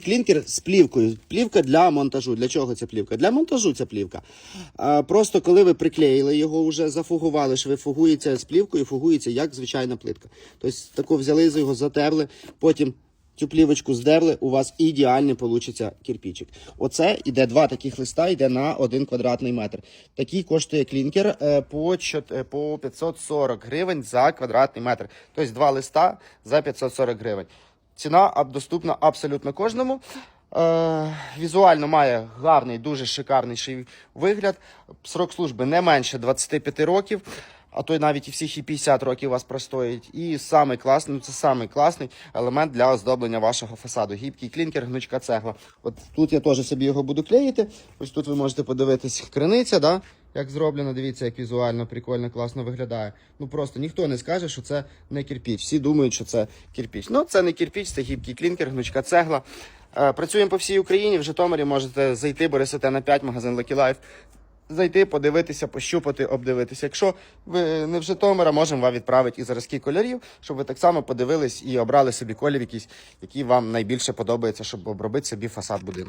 Клінкер з плівкою. Плівка для монтажу. Для чого ця плівка? Для монтажу ця плівка. Просто коли ви приклеїли його, вже зафугували, шви фугується з плівкою, фугується як звичайна плитка. Тобто таку взяли його, затерли, потім цю плівочку здерли, у вас ідеальний получиться кирпичик. Оце іде два таких листа, йде на один квадратний метр. Такий коштує клінкер е, по, чот- е, по 540 гривень за квадратний метр. Тобто два листа за 540 гривень. Ціна доступна абсолютно кожному. Е, візуально має гарний, дуже шикарний вигляд. Срок служби не менше 25 років, а то й навіть і всіх і 50 років вас простоїть. І самий класний, ну це самий класний елемент для оздоблення вашого фасаду. Гібкий клінкер, гнучка цегла. От тут я теж собі його буду клеїти. Ось тут ви можете подивитись криниця, да? Як зроблено. Дивіться, як візуально прикольно, класно виглядає. Ну просто ніхто не скаже, що це не кирпіч. Всі думають, що це кирпіч. Ну, це не кирпіч, це гібкий клінкер, гнучка цегла. Е, Працюємо по всій Україні. В Житомирі можете зайти, Борисоте на 5, магазин Lucky Life. Зайти, подивитися, пощупати, обдивитися. Якщо ви не в Житомира, можемо вам відправити і зразки кольорів, щоб ви так само подивились і обрали собі колір якийсь, який вам найбільше подобається, щоб обробити собі фасад будинку.